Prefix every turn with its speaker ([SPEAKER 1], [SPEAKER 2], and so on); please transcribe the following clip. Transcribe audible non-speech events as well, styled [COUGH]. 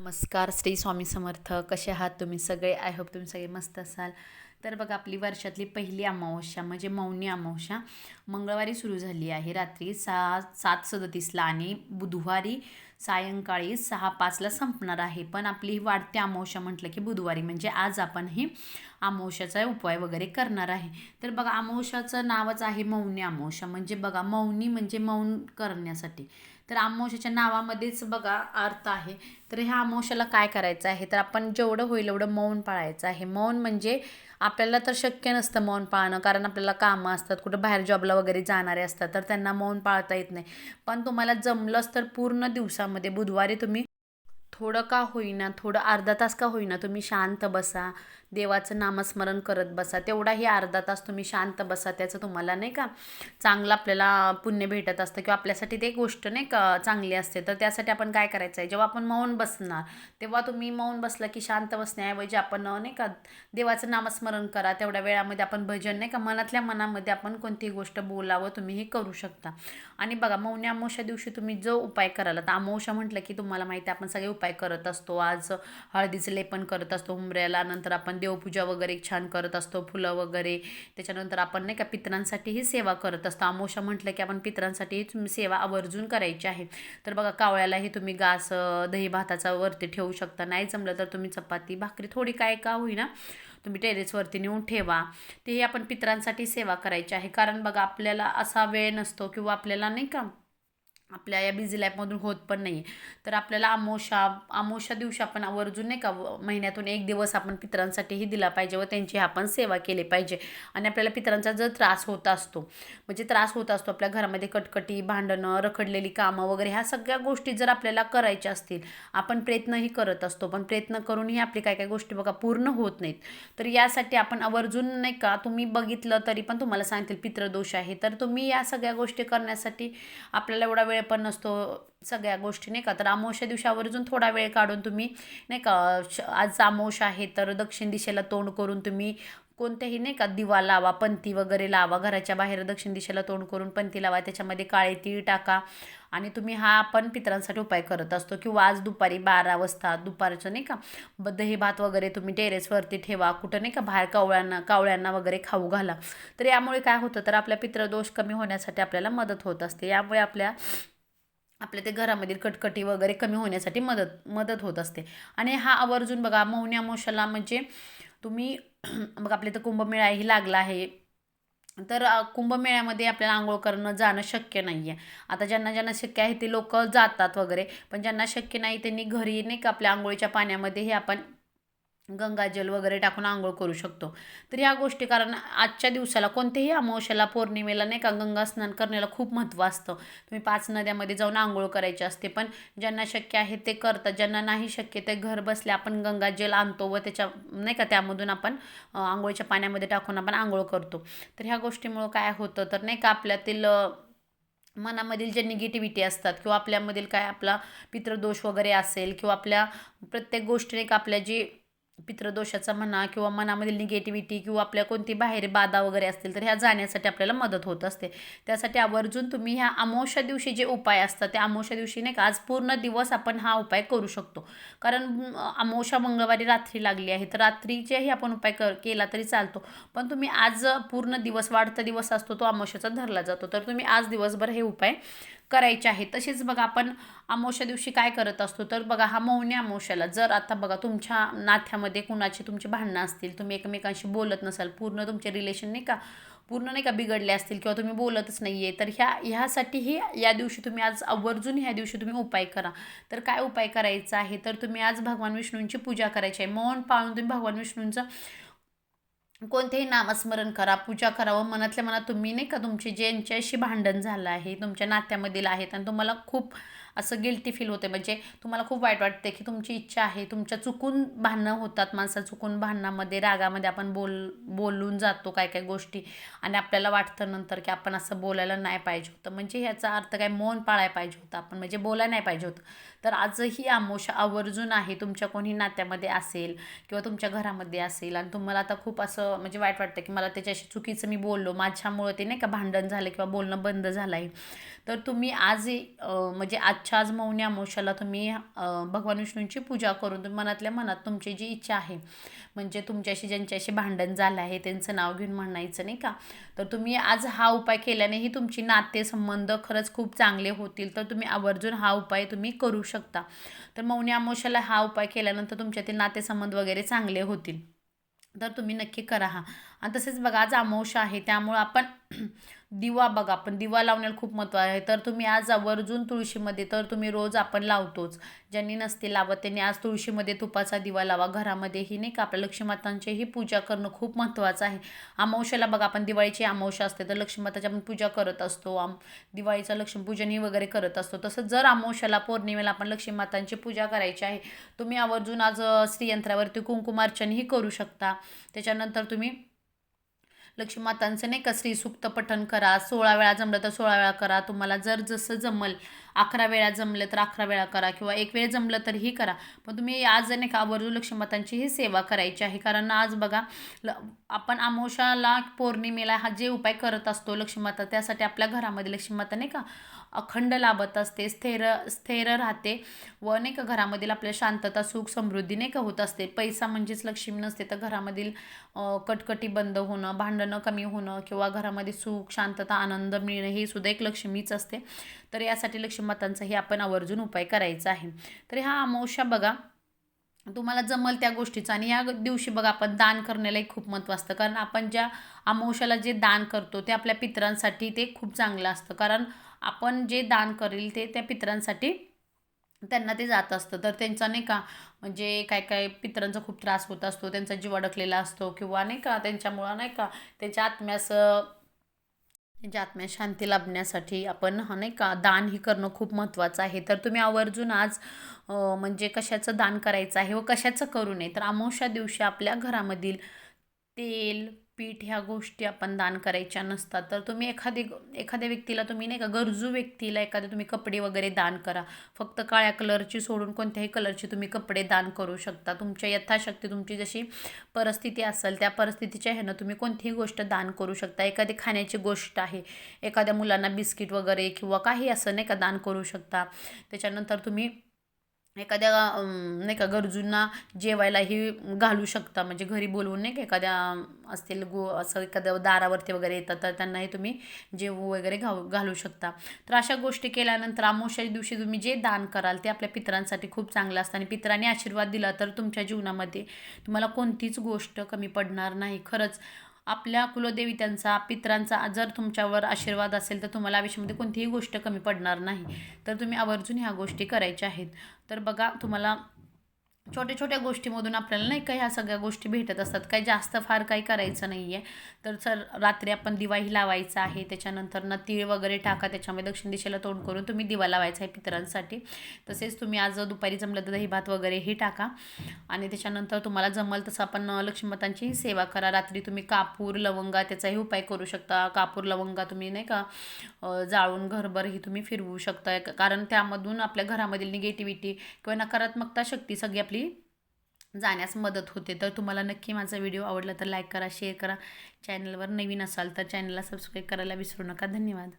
[SPEAKER 1] नमस्कार श्री स्वामी समर्थ. कसे आहात तुम्ही सगळे? आय होप तुम्ही सगळे मस्त असाल. तर बघा आपली वर्षातली पहिली अमावस्या म्हणजे मौनी अमावस्या मंगळवारी सुरू झाली आहे. रात्री सहा सात सदतीसला आणि बुधवारी सायंकाळी सहा पाचला संपणार आहे. पण आपली ही वाढती अमावस्या म्हटलं की बुधवारी. म्हणजे आज आपण हे अमावस्याचा उपाय वगैरे करणार आहे. तर बघा अमावस्याचं नावच आहे मौनी अमावस्या. म्हणजे बघा मौनी म्हणजे मौन करण्यासाठी. तर अमावस्याच्या नावामध्येच बघा अर्थ आहे. तर ह्या अमावस्याला काय करायचं आहे? तर आपण जेवढं होईल एवढं मौन पाळायचं आहे. मौन म्हणजे आपल्याला तर शक्य नसतं मौन पाळणं कारण आपल्याला कामं असतात. कुठं बाहेर जॉबला वगैरे जाणारे असतात तर त्यांना मौन पाळता येत नाही. पण तुम्हाला जमलंच तर पूर्ण दिवसामध्ये बुधवारी तुम्ही थोडं का होईना थोडं अर्धा तास का होईना तुम्ही शांत बसा. देवाचं नामस्मरण करत बसा. तेवढाही अर्धा तास तुम्ही शांत बसा त्याचं तुम्हाला नाही का चांगलं आपल्याला पुण्य भेटत असतं किंवा आपल्यासाठी ते गोष्ट नाही का चांगली असते. तर त्यासाठी आपण काय करायचं आहे जेव्हा आपण मौन बसणार तेव्हा तुम्ही मौन बसलं की शांत बसण्याऐवजी आपण नाही का देवाचं नामस्मरण करा. तेवढ्या वेळामध्ये आपण भजन नाही का मनातल्या मनामध्ये आपण कोणतीही गोष्ट बोलावं तुम्ही हे करू शकता. आणि बघा मौनी अमावश्या दिवशी तुम्ही जो उपाय कराल तर अमावश्या म्हटलं की तुम्हाला माहिती आहे आपण सगळे उपाय करत असतो. आज हळदीचं लेपन करत असतो उंबऱ्याला नंतर आपण देवपूजा वगैरे छान करत असतो फुलं वगैरे. त्याच्यानंतर आपण नाही का पितरांसाठीही सेवा करत असतो. आमोशा म्हटलं की आपण पितरांसाठीही सेवा आवर्जून करायची आहे. तर बघा कावळ्यालाही तुम्ही गास दही भाताचा वरती ठेवू शकता. नाही जमलं तर तुम्ही चपाती भाकरी थोडी काय का होईना तुम्ही टेरेसवरती नेऊन ठेवा. तेही आपण पितरांसाठी सेवा करायची आहे. कारण बघा आपल्याला असा वेळ नसतो किंवा आपल्याला नाही का आपल्या या बिझी लाईफमधून होत पण नाही तर आपल्याला आमोशा आमोशा दिवशी आपण आवर्जून नाही का महिन्यातून एक दिवस आपण पितरांसाठीही दिला पाहिजे व त्यांची आपण सेवा केली पाहिजे. आणि आपल्याला पितरांचा जर त्रास होत असतो म्हणजे त्रास होत असतो आपल्या घरामध्ये कटकटी भांडणं रखडलेली कामं वगैरे ह्या सगळ्या गोष्टी जर आपल्याला करायच्या असतील आपण प्रयत्नही करत असतो. पण प्रयत्न करूनही आपली काय काय गोष्टी बघा पूर्ण होत नाहीत. तर यासाठी आपण आवर्जून नाही का तुम्ही बघितलं तरी पण तुम्हाला सांगतील पितृदोष आहे. तर तुम्ही या सगळ्या गोष्टी करण्यासाठी आपल्याला एवढा वेळ पण नसतो सगळ्या गोष्टी नाही का? तर अमावस्या दिवशी आवर्जून थोडा वेळ काढून तुम्ही नाही का आज अमावस्या आहे तर दक्षिण दिशेला तोंड करून तुम्ही कोणत्याही नाही का दिवा लावा पंथी वगैरे लावा घराच्या बाहेर दक्षिण दिशेला तोंड करून पंथी लावा त्याच्यामध्ये काळे तीळ टाका आणि तुम्ही हा आपण पितरांसाठी उपाय करत असतो. किंवा आज दुपारी बारा वाजता दुपारचं नाही का दही भात वगैरे तुम्ही टेरेसवरती ठेवा कुठं नाही का बाहेर कावळ्यांना कावळ्यांना वगैरे खाऊ घाला. तर यामुळे काय होतं तर आपल्या पितृदोष कमी होण्यासाठी आपल्याला मदत होत असते. यामुळे आपल्या आपल्या ते घरामधील कटकटी वगैरे कमी होण्यासाठी मदत मदत होत असते. आणि हा आवर्जून बघा मौनी अमावस्याला म्हणजे तुम्ही [CLEARS THROAT] बघा आपल्या इथं कुंभमेळाही लागला आहे. तर कुंभमेळ्यामध्ये आपल्याला आंघोळ करणं जाणं शक्य नाही आहे आता ज्यांना ज्यांना शक्य आहे ते लोक जातात वगैरे पण ज्यांना शक्य नाही त्यांनी घरी नाही का आपल्या आंघोळीच्या पाण्यामध्ये हे आपण गंगाजल वगैरे टाकून आंघोळ करू शकतो. तर ह्या गोष्टी कारण आजच्या दिवसाला कोणत्याही अमावस्याला पौर्णिमेला नाही का गंगा स्नान करण्याला खूप महत्त्व असतं. तुम्ही पाच नद्यामध्ये जाऊन आंघोळ करायची असते पण ज्यांना शक्य आहे ते करतात. ज्यांना नाही शक्य ते घर बसल्या आपण गंगाजल आणतो व त्याच्या नाही का त्यामधून आपण आंघोळीच्या पाण्यामध्ये टाकून आपण आंघोळ करतो. तर ह्या गोष्टीमुळं काय होतं तर नाही का आपल्यातील मनामधील जे निगेटिव्हिटी असतात किंवा आपल्यामधील काय आपला पितृदोष वगैरे असेल किंवा आपल्या प्रत्येक गोष्टीने का आपल्या जी पितृदोषाचा म्हणा किंवा मनामधील निगेटिव्हिटी किंवा आपल्या कोणती बाहेर बाधा वगैरे असतील तर ह्या जाण्यासाठी आपल्याला मदत होत असते. त्यासाठी आवर्जून तुम्ही ह्या अमावस्या दिवशी जे उपाय असतात त्या अमावस्या दिवशी नाही का आज पूर्ण दिवस आपण हा उपाय करू शकतो. कारण अमोशा मंगळवारी रात्री लागली आहे तर रात्रीचेही आपण उपाय कर केला तरी चालतो. पण तुम्ही आज पूर्ण दिवस वाढता दिवस असतो तो अमावस्याचा धरला जातो. तर तुम्ही आज दिवसभर हे उपाय करायचे आहे. तसेच बघा आपण अमावश्या दिवशी काय करत असतो तर बघा हा मौनी अमावश्याला जर आता बघा तुमच्या नाथ्यामध्ये कुणाची तुमची भांडणं असतील तुम्ही एकमेकांशी बोलत नसाल पूर्ण तुमचे रिलेशन नाही का पूर्ण नाही का बिघडले असतील किंवा तुम्ही बोलतच नाही आहे तर ह्या ह्यासाठीही या दिवशी तुम्ही आज आवर्जून ह्या दिवशी तुम्ही उपाय करा. तर काय उपाय करायचा आहे? तर तुम्ही आज भगवान विष्णूंची पूजा करायची आहे. मौन पाळून तुम्ही भगवान विष्णूंचं कोणतेही नामस्मरण करा पूजा करावं मनातल्या मनात तुम्ही नाही का तुमचे ज्यांच्याशी भांडण झालं आहे तुमच्या नात्यामधील आहेत आणि तुम्हाला खूप असं गिल्टी फील होते. म्हणजे तुम्हाला खूप वाईट वाटते की तुमची इच्छा आहे तुमच्या चुकून भांडणं होतात माणसा चुकून भांडणामध्ये रागामध्ये आपण बोल बोलून जातो काय काय गोष्टी. आणि आपल्याला वाटतं नंतर की आपण असं बोलायला नाही पाहिजे होतं. म्हणजे ह्याचा अर्थ काय? मौन पाळायला पाहिजे होतं आपण. म्हणजे बोलायला नाही पाहिजे होतं. तर आजही आमोशा आवर्जून आहे. तुमच्या कोणी नात्यामध्ये असेल किंवा तुमच्या घरामध्ये असेल आणि तुम्हाला आता खूप असं म्हणजे वाईट वाटतं की मला त्याच्याशी चुकीचं मी बोललो. माझ्यामुळं ते नाही का भांडण झालं किंवा बोलणं बंद झालं आहे तर तुम्ही आज म्हणजे आज आजच्या आज मौनी अमावश्याला तुम्ही भगवान विष्णूंची पूजा करून तुम्ही मनातल्या मनात तुमची जी इच्छा आहे म्हणजे तुमच्याशी ज्यांच्याशी भांडण झालं आहे त्यांचं नाव घेऊन म्हणायचं नाही का? तर तुम्ही आज हा उपाय केल्यानेही तुमची नातेसंबंध खरंच खूप चांगले होतील. तर तुम्ही आवर्जून हा उपाय तुम्ही करू शकता. तर मौनी अमावश्याला हा उपाय केल्यानंतर तुमच्यातील नातेसंबंध वगैरे चांगले होतील. तर तुम्ही नक्की करा हा. आणि तसेच बघा आज अमावश्या आहे त्यामुळं आपण दिवा बघा आपण दिवा लावण्याला खूप महत्त्व आहे. तर तुम्ही आज आवर्जून तुळशीमध्ये तर तुम्ही रोज आपण लावतोच. ज्यांनी नसते लावत त्यांनी आज तुळशीमध्ये तुपाचा दिवा लावा. घरामध्येही नाही का आपल्या लक्ष्मीमातांचीही पूजा करणं खूप महत्त्वाचं आहे. अमावश्याला बघा आपण दिवाळीची अमावश्या असते तर लक्ष्मीमाताची आपण पूजा करत असतो. आम दिवाळीचं लक्ष्मीपूजनही वगैरे करत असतो. तसंच जर अमावश्याला पौर्णिमेला आपण लक्ष्मीमातांची पूजा करायची आहे तुम्ही आवर्जून आज अ, श्रीयंत्रावरती कुंकुमार्चनही करू शकता. त्याच्यानंतर तुम्ही लक्ष्मीमातांचं नाही का श्रीसूक्त पठण करा सोळा वेळा जमलं तर सोळा वेळा करा तुम्हाला जर जसं जमल अकरा वेळा जमलं तर अकरा वेळा करा किंवा एक वेळ जमलं तरीही करा. पण तुम्ही आज नाही का आवर्जून लक्ष्मीमातांची ही सेवा करायची आहे. कारण आज बघा ल आपण अमावस्याला पौर्णिमेला हा जे उपाय करत असतो लक्ष्मीमाता त्यासाठी आपल्या घरामध्ये लक्ष्मीमाता नाही का अखंड लाभत असते स्थिर स्थिर राहते व नाही का घरामधील आपल्या शांतता सुख समृद्धी नाही का होत असते. पैसा म्हणजेच लक्ष्मी नसते तर घरामधील कटकटी बंद होणं भांडणं कमी होणं किंवा घरामध्ये सुख शांतता आनंद मिळणं हे सुद्धा एक लक्ष्मीच असते. तर यासाठी लक्ष्मीमातांचाही आपण आवर्जून उपाय करायचा आहे. तर ह्या अमावस्या बघा तुम्हाला जमल त्या गोष्टीचं आणि या दिवशी बघा आपण दान करण्यालाही खूप महत्त्व असतं. कारण आपण ज्या अमावश्याला जे दान करतो ते आपल्या पितरांसाठी ते खूप चांगलं असतं. कारण आपण जे दान करेल ते त्या पितरांसाठी त्यांना ते जात असतं. तर त्यांचा नाही का म्हणजे काय काय पितरांचा खूप त्रास होत असतो त्यांचा जीव अडकलेला असतो किंवा नाही का त्यांच्यामुळं नाही का त्यांच्या आत्म्यास त्यांच्या आत्म्यास शांती लाभण्यासाठी आपण हा नाही का दान ही करणं खूप महत्त्वाचं आहे. तर तुम्ही आवर्जून आज म्हणजे कशाचं दान करायचं आहे व कशाचं करू नये? तर अमावस्या दिवशी आपल्या घरामधील तेल पीठ ह्या गोष्टी आपण दान करायच्या नसतात. तर तुम्ही एखादी एखाद्या व्यक्तीला तुम्ही नाही का गरजू व्यक्तीला एखादे तुम्ही कपडे वगैरे दान करा. फक्त काळ्या कलरची सोडून कोणत्याही कलरची तुम्ही कपडे दान करू शकता. तुमच्या यथाशक्ती तुमची जशी परिस्थिती असेल त्या परिस्थितीच्या ह्यानं तुम्ही कोणतीही गोष्ट दान करू शकता. एखादी खाण्याची गोष्ट आहे एखाद्या मुलांना बिस्किट वगैरे किंवा काही असं नाही का दान करू शकता. त्याच्यानंतर तुम्ही एखाद्या नाही का गरजूंना जेवायलाही घालू शकता. म्हणजे घरी बोलवून नाही का एखाद्या असतील गो असं एखाद्या दारावरती वगैरे येतात तर त्यांनाही तुम्ही जेवू वगैरे घालू घालू शकता. तर अशा गोष्टी केल्यानंतर अमावस्या दिवशी तुम्ही जे दान कराल ते आपल्या पितरांसाठी खूप चांगलं असतं. आणि पितरांनी आशीर्वाद दिला तर तुमच्या जीवनामध्ये तुम्हाला कोणतीच गोष्ट कमी पडणार नाही. खरंच आपल्या कुलदेवी त्यांचा पितरांचा जर तुमच्यावर आशीर्वाद असेल तर तुम्हाला आयुष्यामध्ये कोणतीही गोष्ट कमी पडणार नाही. तर तुम्ही आवर्जून ह्या गोष्टी करायच्या आहेत. तर बघा तुम्हाला छोट्या छोट्या गोष्टीमधून आपल्याला नाही का ह्या सगळ्या गोष्टी भेटत असतात. काही जास्त फार काही करायचं नाही आहे तर सर रात्री आपण दिवाही लावायचा आहे. त्याच्यानंतर ना तीळ वगैरे टाका. त्याच्यामध्ये दक्षिण दिशेला तोंड करून तुम्ही दिवा लावायचा आहे पितरांसाठी. तसेच तुम्ही आज दुपारी जमलं तर दही भात वगैरेही टाका. आणि त्याच्यानंतर तुम्हाला जमल तसं आपण लक्ष्मीमातांचीही सेवा करा. रात्री तुम्ही कापूर लवंगा त्याचाही उपाय करू शकता. कापूर लवंगा तुम्ही नाही का जाळून घरभरही तुम्ही फिरवू शकता कारण त्यामधून आपल्या घरामधील निगेटिव्हिटी किंवा नकारात्मकता शक्ती सगळी आपली जाण्यास मदत होते. तर तुम्हाला नक्की माझा व्हिडिओ आवडला तर लाईक करा शेअर करा. चॅनलवर नवीन असाल तर चॅनलला सबस्क्राईब करायला विसरू नका. धन्यवाद.